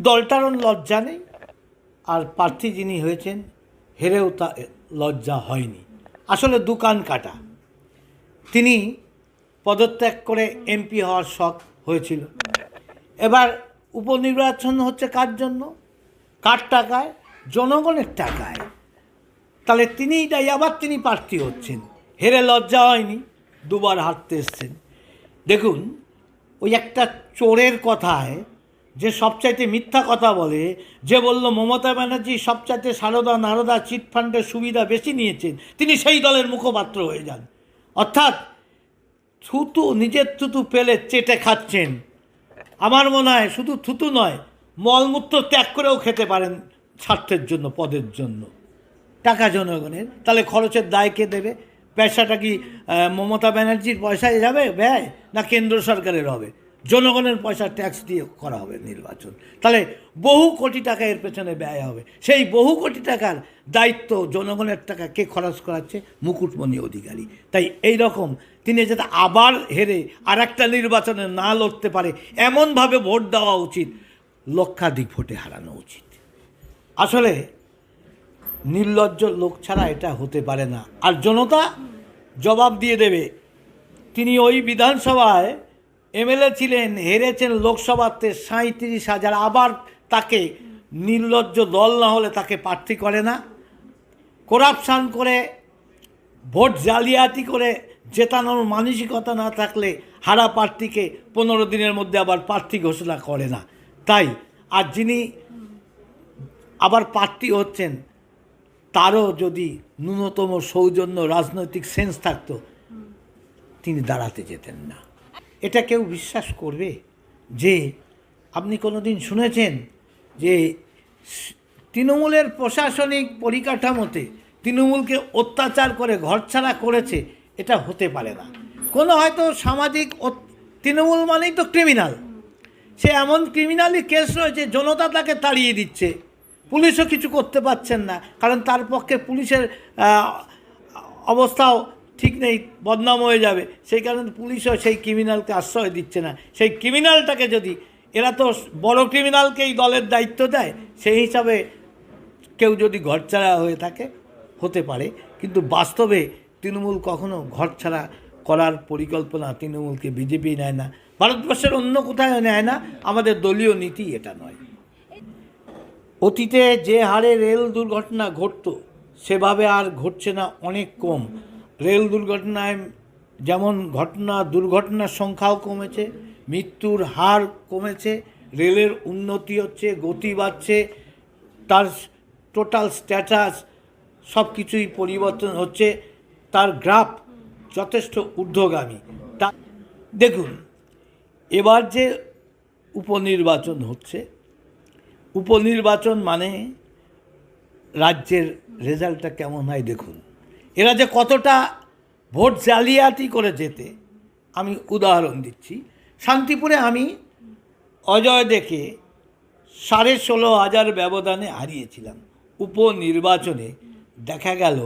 দলটারও লজ্জা নেই, আর প্রার্থী যিনি হয়েছেন, হেরেও তা লজ্জা হয়নি। আসলে দোকান কাটা। তিনি পদত্যাগ করে এমপি হওয়ার শখ হয়েছিল। এবার উপনির্বাচন হচ্ছে কার জন্য? কার টাকায়? জনগণের টাকায়। তাহলে তিনিই তাই আবার তিনি প্রার্থী হচ্ছেন। হেরে লজ্জা হয়নি, দুবার হারতে এসছেন। দেখুন, ওই একটা চোরের কথায় যে সবচাইতে মিথ্যা কথা বলে, যে বলল, মমতা ব্যানার্জি সবচাইতে সারদা নারদা চিটফান্ডের সুবিধা বেশি নিয়েছেন, তিনি সেই দলের মুখপাত্র হয়ে যান। অর্থাৎ, থুতু, নিজের থুতু পেলে চেটে খাচ্ছেন। আমার মনে হয় শুধু থুতু নয় মলমূত্র ত্যাগ করেও খেতে পারেন স্বার্থের জন্য, পদের জন্য। টাকা জনগণের, তাহলে খরচের দায় কে দেবে? পয়সাটা কি মমতা ব্যানার্জির পয়সায় যাবে ব্যয়, না কেন্দ্র সরকারের হবে? জনগণের পয়সা ট্যাক্স দিয়ে করা হবে নির্বাচন। তাহলে বহু কোটি টাকা এর পেছনে ব্যয় হবে। সেই বহু কোটি টাকার দায়িত্ব জনগণের টাকা কে খরচ করাচ্ছে? মুকুটমণি অধিকারী। তাই এই রকম তিনি যাতে আবার হেরে আর একটা নির্বাচনে না লড়তে পারে, এমনভাবে ভোট দেওয়া উচিত, লক্ষাধিক ভোটে হারানো উচিত। আসলে নির্লজ্জ লোক ছাড়া এটা হতে পারে না। আর জনতা জবাব দিয়ে দেবে, তিনি ওই বিধানসভায় এমএলএ ছিলেন, হেরেছেন লোকসভাতে সাঁত্রিশ হাজার। আবার তাকে নির্লজ্জ দল না হলে তাকে প্রার্থী করে না। করাপশান করে, ভোট জালিয়াতি করে জেতানোর মানসিকতা না থাকলে হারা প্রার্থীকে পনেরো দিনের মধ্যে আবার প্রার্থী ঘোষণা করে না। তাই আর যিনি আবার প্রার্থী হচ্ছেন, তারও যদি ন্যূনতম সৌজন্য রাজনৈতিক সেন্স থাকতো, তিনি দাঁড়াতে যেতেন না। এটা কেউ বিশ্বাস করবে? যে আপনি কোনোদিন শুনেছেন যে তৃণমূলের প্রশাসনিক পরিকাঠামোতে তৃণমূলকে অত্যাচার করে ঘরছাড়া করেছে, এটা হতে পারে না। কোনো হয়তো সামাজিক তৃণমূল মানেই তো ক্রিমিনাল সে এমন ক্রিমিনালি কেস রয়েছে, জনতা তাকে তাড়িয়ে দিচ্ছে। পুলিশও কিছু করতে পারছেন না, কারণ তার পক্ষে পুলিশের অবস্থাও ঠিক নেই, বদনাম হয়ে যাবে। সেই কারণে পুলিশও সেই ক্রিমিনালকে আশ্রয় দিচ্ছে না। সেই ক্রিমিনালটাকে যদি, এরা তো বড় ক্রিমিনালকেই দলের দায়িত্ব দেয়, সেই হিসাবে কেউ যদি ঘরছাড়া হয়ে থাকে, হতে পারে। কিন্তু বাস্তবে তৃণমূল কখনো ঘরছাড়া করার পরিকল্পনা তৃণমূলকে বিজেপি নেয় না। ভারতবর্ষের অন্য কোথাও নেয় না, আমাদের দলীয় নীতি এটা নয়। অতীতে যে হারে রেল দুর্ঘটনা ঘটতো, সেভাবে আর ঘটছে না অনেক কম। রেল দুর্ঘটনায় যেমন ঘটনা, দুর্ঘটনার সংখ্যাও কমেছে, মৃত্যুর হার কমেছে, রেলের উন্নতি হচ্ছে, গতি বাড়ছে, তার টোটাল স্ট্যাটাস সব কিছুই পরিবর্তন হচ্ছে, তার গ্রাফ যথেষ্ট ঊর্ধ্বগামী। তা দেখুন, এবার যে উপনির্বাচন হচ্ছে, উপনির্বাচন মানে রাজ্যের রেজাল্টটা কেমন হয় দেখুন। এরা যে কতটা ভোট জালিয়াতি করে যেতে, আমি উদাহরণ দিচ্ছি। শান্তিপুরে আমি অজয় দেখে সাড়ে ষোলো হাজার ব্যবধানে হারিয়েছিলাম। উপনির্বাচনে দেখা গেল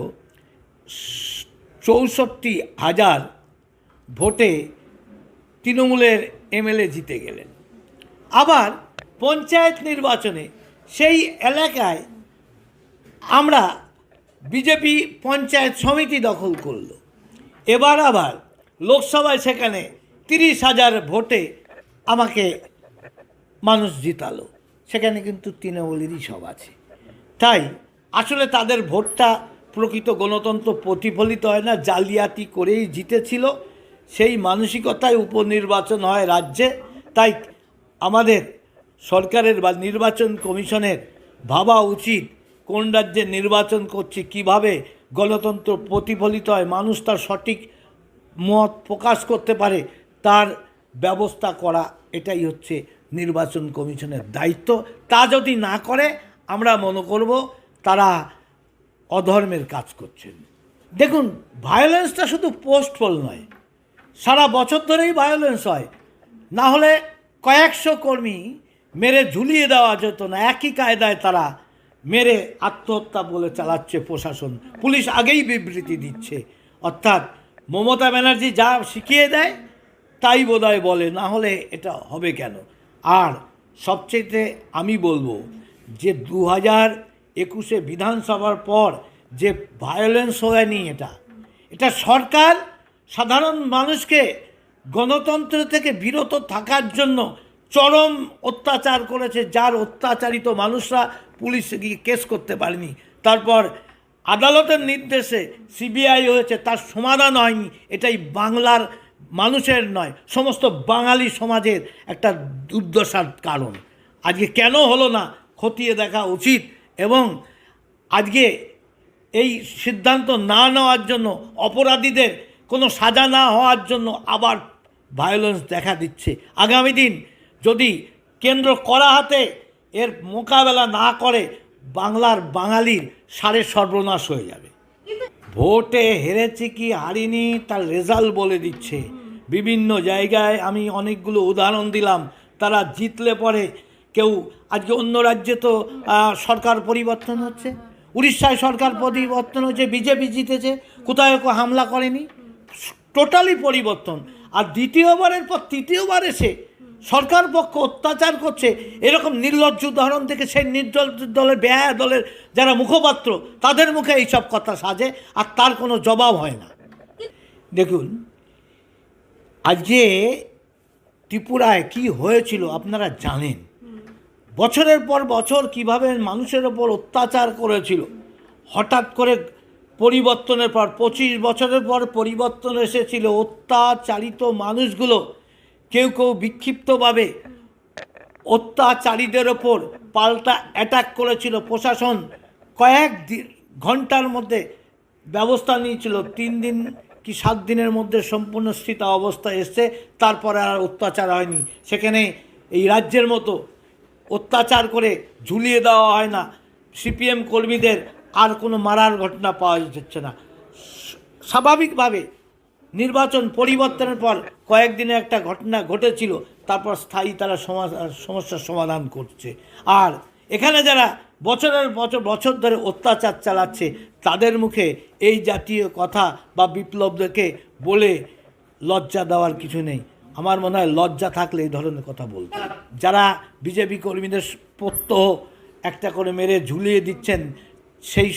চৌষট্টি হাজার ভোটে তৃণমূলের এমএলএ জিতে গেলেন। আবার পঞ্চায়েত নির্বাচনে সেই এলাকায় আমরা বিজেপি পঞ্চায়েত সমিতি দখল করল। এবার আবার লোকসভায় সেখানে তিরিশ হাজার ভোটে আমাকে মানুষ জিতালো। সেখানে কিন্তু তৃণমূলেরই সব আছে। তাই আসলে তাদের ভোটটা প্রকৃত গণতন্ত্র প্রতিফলিত হয় না, জালিয়াতি করেই জিতেছিল। সেই মানসিকতায় উপনির্বাচন হয় রাজ্যে। তাই আমাদের সরকারের বা নির্বাচন কমিশনের ভাবা উচিত কোন রাজ্যে নির্বাচন করছে, কীভাবে গণতন্ত্র প্রতিফলিত হয়, মানুষ তার সঠিক মত প্রকাশ করতে পারে, তার ব্যবস্থা করা, এটাই হচ্ছে নির্বাচন কমিশনের দায়িত্ব। তা যদি না করে, আমরা মনে করব তারা অধর্মের কাজ করছেন। দেখুন ভায়োলেন্সটা শুধু পোস্টফল নয়, সারা বছর ধরেই ভায়োলেন্স হয়। না হলে কয়েকশো কর্মী মেরে ঝুলিয়ে দেওয়া যেত না, একই কায়দায় তারা মেরে আত্মহত্যা বলে চালাচ্ছে প্রশাসন। পুলিশ আগেই বিবৃতি দিচ্ছে। অর্থাৎ মমতা ব্যানার্জি যা শিখিয়ে দেয়, তাই বোধহয় বলে, না হলে এটা হবে কেন? আর সবচেয়ে আমি বলব যে দু হাজার একুশে বিধানসভার পর যে ভায়োলেন্স হয়নি এটা এটা সরকার সাধারণ মানুষকে গণতন্ত্র থেকে বিরত থাকার জন্য চরম অত্যাচার করেছে, যার অত্যাচারিত মানুষরা পুলিশে গিয়ে কেস করতে পারেনি। তারপর আদালতের নির্দেশে সিবিআই হয়েছে, তার সমাধান হয়নি। এটাই বাংলার মানুষের নয়, সমস্ত বাঙালি সমাজের একটা দুর্দশার কারণ। আজকে কেন হলো না খতিয়ে দেখা উচিত এবং আজকে এই সিদ্ধান্ত না নেওয়ার জন্য, অপরাধীদের কোনো সাজা না হওয়ার জন্য আবার ভায়োলেন্স দেখা দিচ্ছে। আগামী দিন যদি কেন্দ্র করা হাতে এর মোকাবেলা না করে বাংলার বাঙালির সারে সর্বনাশ হয়ে যাবে। ভোটে হেরেছে কি হারিনি তার রেজাল্ট বলে দিচ্ছে। বিভিন্ন জায়গায় আমি অনেকগুলো উদাহরণ দিলাম, তারা জিতলে পরে কেউ, আজকে অন্য রাজ্যে তো সরকার পরিবর্তন হচ্ছে। উড়িষ্যায় সরকার পরিবর্তন হচ্ছে, বিজেপি জিতেছে, কোথায় কেউ হামলা করেনি। টোটালি পরিবর্তন। আর দ্বিতীয়বারের পর তৃতীয়বার এসে সরকার পক্ষ অত্যাচার করছে। এরকম নির্লজ্জ উদাহরণ থেকে সেই নির্লজ্জ দলের ব্যয় দলের যারা মুখপাত্র, তাদের মুখে এইসব কথা সাজে আর তার কোনো জবাব হয় না। দেখুন, আজকে ত্রিপুরায় কি হয়েছিল আপনারা জানেন। বছরের পর বছর কীভাবে মানুষের ওপর অত্যাচার করেছিল। হঠাৎ করে পরিবর্তনের পর, পঁচিশ বছরের পর পরিবর্তন এসেছিল। অত্যাচারিত মানুষগুলো কেউ কেউ বিক্ষিপ্তভাবে অত্যাচারীদের ওপর পাল্টা অ্যাটাক করেছিল। প্রশাসন কয়েক ঘণ্টার মধ্যে ব্যবস্থা নিয়েছিল। তিন দিন কি সাত দিনের মধ্যে সম্পূর্ণ স্থিত অবস্থা এসছে। তারপরে আর অত্যাচার হয়নি। সেখানে এই রাজ্যের মতো অত্যাচার করে ঝুলিয়ে দেওয়া হয় না। সিপিএম কর্মীদের আর কোনো মারার ঘটনা পাওয়া যাচ্ছে না। স্বাভাবিকভাবে নির্বাচন পরিবর্তনের পর কয়েকদিনে একটা ঘটনা ঘটেছিল, তারপর স্থায়ী তারা সমা- সমস্যার সমাধান করছে। আর এখানে যারা বছরের বছর বছর ধরে অত্যাচার চালাচ্ছে, তাদের মুখে এই জাতীয় কথা বা বিপ্লবদেরকে বলে লজ্জা দেওয়ার কিছু নেই। আমার মনে হয় লজ্জা থাকলে এই ধরনের কথা বলতে যারা বিজেপি কর্মীদের প্রত্যহ একটা করে মেরে ঝুলিয়ে দিচ্ছেন, সেই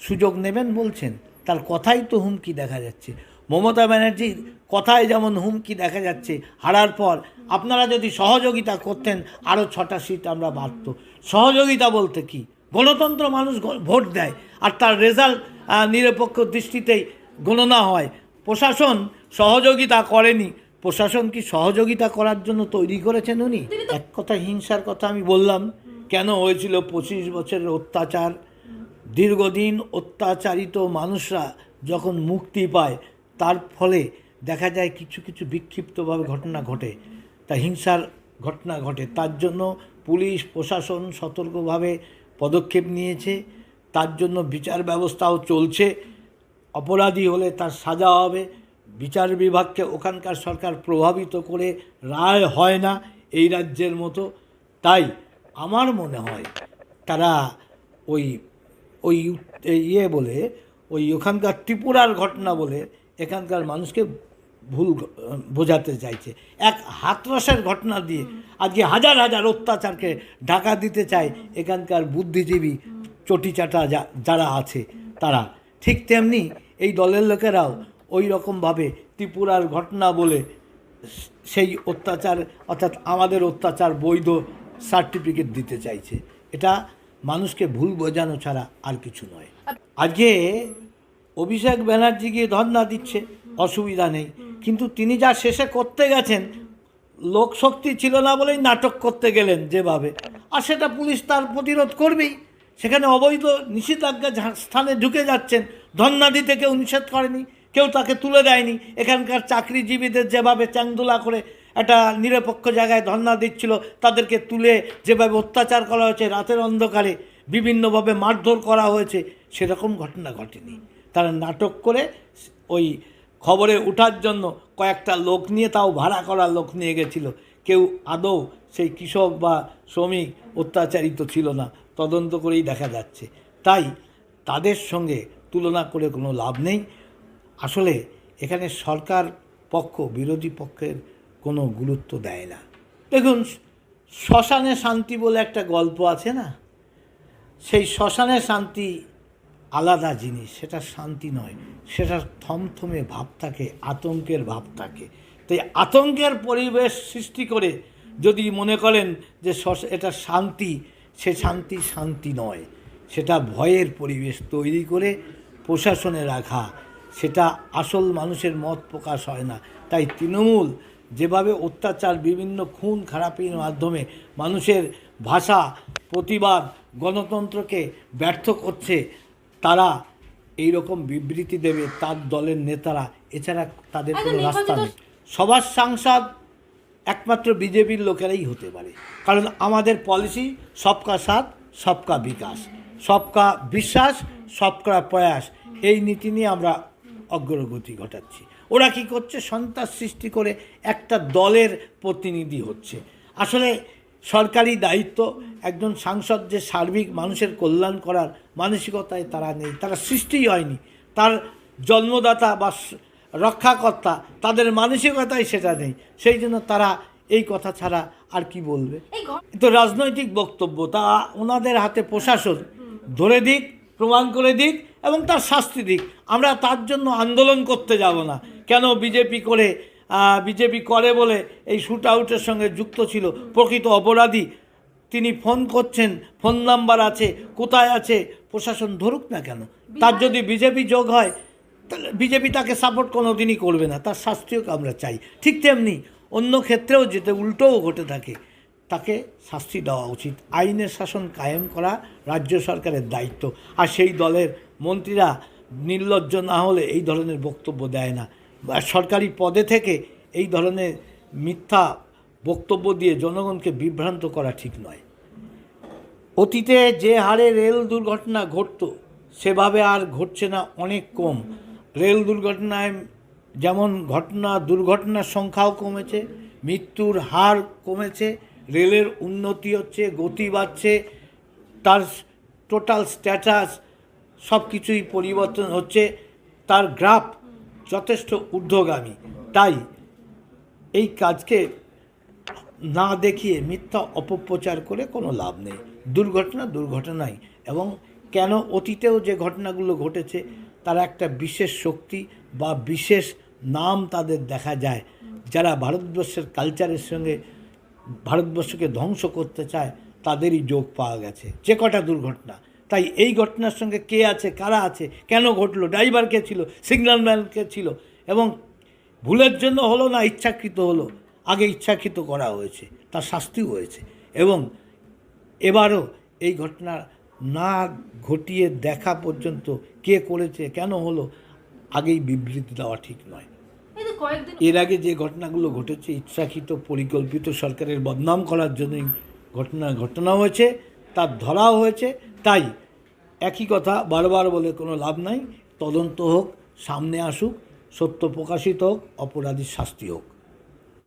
সুযোগ নেবেন বলছেন। তার কথাই তো হুমকি দেখা যাচ্ছে। মমতা ব্যানার্জির কথায় যেমন হুমকি দেখা যাচ্ছে হারার পর আপনারা যদি সহযোগিতা করতেন আরও ছটা সিট আমরা বাড়ত সহযোগিতা বলতে কি? গণতন্ত্র মানুষ ভোট দেয় আর তার রেজাল্ট নিরপেক্ষ দৃষ্টিতেই গণনা হয়। প্রশাসন সহযোগিতা করেনি। প্রশাসন কি সহযোগিতা করার জন্য তৈরি করেছেন উনি? এক কথা হিংসার কথা আমি বললাম। কেন হয়েছিল পঁচিশ বছরের অত্যাচার? দীর্ঘদিন অত্যাচারিত মানুষরা যখন মুক্তি পায় তার ফলে দেখা যায় কিছু কিছু বিক্ষিপ্তভাবে ঘটনা ঘটে। তা হিংসার ঘটনা ঘটে। তার জন্য পুলিশ, প্রশাসন সতর্কভাবে পদক্ষেপ নিয়েছে। তার জন্য বিচার ব্যবস্থাও চলছে। অপরাধী হলে তার সাজা হবে। বিচার বিভাগকে ওখানকার সরকার প্রভাবিত করে রায় হয় না এই রাজ্যের মতো। তাই আমার মনে হয় তারা ওই ওই ইয়ে বলে, ওই ওখানকার ত্রিপুরার ঘটনা বলে এখানকার মানুষকে ভুল বোঝাতে চাইছে। এক হাতরসের ঘটনা দিয়ে আজকে হাজার হাজার অত্যাচারকে ঢাকা দিতে চায় এখানকার বুদ্ধিজীবী চটিচাটা যারা আছে, তারা। ঠিক তেমনি এই দলের লোকেরাও ওই রকমভাবে ত্রিপুরার ঘটনা বলে সেই অত্যাচার, অর্থাৎ আমাদের অত্যাচার বৈধ সার্টিফিকেট দিতে চাইছে। এটা মানুষকে ভুল বোঝানো ছাড়া আর কিছু নয়। আজকে অভিষেক ব্যানার্জি গিয়ে ধর্ণা দিচ্ছে, অসুবিধা নেই। কিন্তু তিনি যা শেষে করতে গেছেন লোকশক্তি ছিল না বলেই নাটক করতে গেলেন যেভাবে। আর সেটা পুলিশ তার প্রতিরোধ করবেই। সেখানে অবৈধ নিষেধাজ্ঞা স্থানে ঢুকে যাচ্ছেন। ধর্ণা দিতে কেউ নিষেধ করেনি, কেউ তাকে তুলে দেয়নি। এখানকার চাকরিজীবীদের যেভাবে চ্যাংদোলা করে একটা নিরপেক্ষ জায়গায় ধর্ণা দিচ্ছিল, তাদেরকে তুলে যেভাবে অত্যাচার করা হয়েছে, রাতের অন্ধকারে বিভিন্নভাবে মারধর করা হয়েছে, সেরকম ঘটনা ঘটেনি। তারা নাটক করে ওই খবরে ওঠার জন্য কয়েকটা লোক নিয়ে, তাও ভাড়া করা লোক নিয়ে গেছিল। কেউ আদৌ সেই কৃষক বা শ্রমিক অত্যাচারিত ছিল না, তদন্ত করেই দেখা যাচ্ছে। তাই তাদের সঙ্গে তুলনা করে কোনো লাভ নেই। আসলে এখানে সরকার পক্ষ, বিরোধী পক্ষের কোনো গুরুত্ব দেয় না। দেখুন, শ্মশানে শান্তি বলে একটা গল্প আছে না? সেই শ্মশানে শান্তি আলাদা জিনিস, সেটা শান্তি নয়। সেটা থমথমে ভাব থাকে, আতঙ্কের ভাব থাকে। তাই আতঙ্কের পরিবেশ সৃষ্টি করে যদি মনে করেন যে এটা শান্তি, সে শান্তি শান্তি নয়। সেটা ভয়ের পরিবেশ তৈরি করে প্রশাসনে রাখা, সেটা আসল মানুষের মত প্রকাশ হয় না। তাই তৃণমূল যেভাবে অত্যাচার, বিভিন্ন খুন, খারাপির মাধ্যমে মানুষের ভাষা, প্রতিবাদ, গণতন্ত্রকে ব্যর্থ করছে তারা এই রকম বিবৃতি দেবে তার দলের নেতারা এছাড়া তাদের কোনো রাস্তা নেই। সবার সাংসদ একমাত্র বিজেপির লোকেরাই হতে পারে। কারণ আমাদের পলিসি সবকা সাথ সবকা বিকাশ। সবকা বিশ্বাস সবকা প্রয়াস। এই নীতি নিয়ে আমরা অগ্রগতি ঘটাচ্ছি। ওরা কি করছে? সন্ত্রাস সৃষ্টি করে একটা দলের প্রতিনিধি হচ্ছে। আসলে সরকারি দায়িত্ব একজন সাংসদ যে সার্বিক মানুষের কল্যাণ করার মানসিকতায় তারা নেই তারা সৃষ্টিই হয়নি। তার জন্মদাতা বা রক্ষাকর্তা তাদের মানসিকতাই সেটা নেই সেই জন্য তারা এই কথা ছাড়া আর কি বলবে? তো রাজনৈতিক বক্তব্য তা ওনাদের হাতে প্রশাসন ধরে দিক প্রমাণ করে দিক এবং তার শাস্তি দিক। আমরা তার জন্য আন্দোলন করতে যাব না। কেন বিজেপি করে বিজেপি করে বলে এই শ্যুট আউটের সঙ্গে যুক্ত ছিল। প্রকৃত অপরাধী তিনি ফোন করছেন, ফোন নাম্বার আছে, কোথায় আছে, প্রশাসন ধরুক না কেন। তার যদি বিজেপি যোগ হয়, তাহলে বিজেপি তাকে সাপোর্ট কোনো দিনই করবে না, তার শাস্তিও আমরা চাই। ঠিক তেমনি অন্য ক্ষেত্রেও যেতে উল্টোও ঘটে থাকে, তাকে শাস্তি দেওয়া উচিত। আইনের শাসন কায়েম করা রাজ্য সরকারের দায়িত্ব। আর সেই দলের মন্ত্রীরা নির্লজ্জ না হলে এই ধরনের বক্তব্য দেয় না। সরকারি পদে থেকে এই ধরনের মিথ্যা বক্তব্য দিয়ে জনগণকে বিভ্রান্ত করা ঠিক নয়। অতীতে যে হারে রেল দুর্ঘটনা ঘটতো, সেভাবে আর ঘটছে না অনেক কম। রেল দুর্ঘটনায় যেমন ঘটনা, দুর্ঘটনার সংখ্যাও কমেছে, মৃত্যুর হার কমেছে, রেলের উন্নতি হচ্ছে, গতি বাড়ছে, তার টোটাল স্ট্যাটাস সব কিছুই পরিবর্তন হচ্ছে, তার গ্রাফ যথেষ্ট ঊর্ধ্বগামী। তাই এই কাজকে না দেখিয়ে মিথ্যা অপপ্রচার করে কোনো লাভ নেই। দুর্ঘটনা দুর্ঘটনাই এবং কেন অতীতেও যে ঘটনাগুলো ঘটেছে, তারা একটা বিশেষ শক্তি বা বিশেষ নাম তাদের দেখা যায়। যারা ভারতবর্ষের কালচারের সঙ্গে ভারতবর্ষকে ধ্বংস করতে চায়, তাদেরই যোগ পাওয়া গেছে। যে কটা দুর্ঘটনা তাই এই ঘটনার সঙ্গে কে আছে কারা আছে কেন ঘটলো ড্রাইভার কে ছিল সিগন্যাল ম্যান কে ছিল এবং ভুলের জন্য হলো না ইচ্ছাকৃত হলো আগে ইচ্ছাকৃত করা হয়েছে তার শাস্তিও হয়েছে এবং এবারও এই ঘটনা না ঘটিয়ে দেখা পর্যন্ত কে করেছে কেন হলো আগেই বিবৃতি দেওয়া ঠিক নয়। এর আগে যে ঘটনাগুলো ঘটেছে ইচ্ছাকৃত পরিকল্পিত সরকারের বদনাম করার জন্যই ঘটনা ঘটনা হয়েছে তার ধরাও হয়েছে তাই একই কথা বারবার বলে কোনো লাভ নাই। তদন্ত হোক, সামনে আসুক, সত্য প্রকাশিত হোক, অপরাধীর শাস্তি হোক।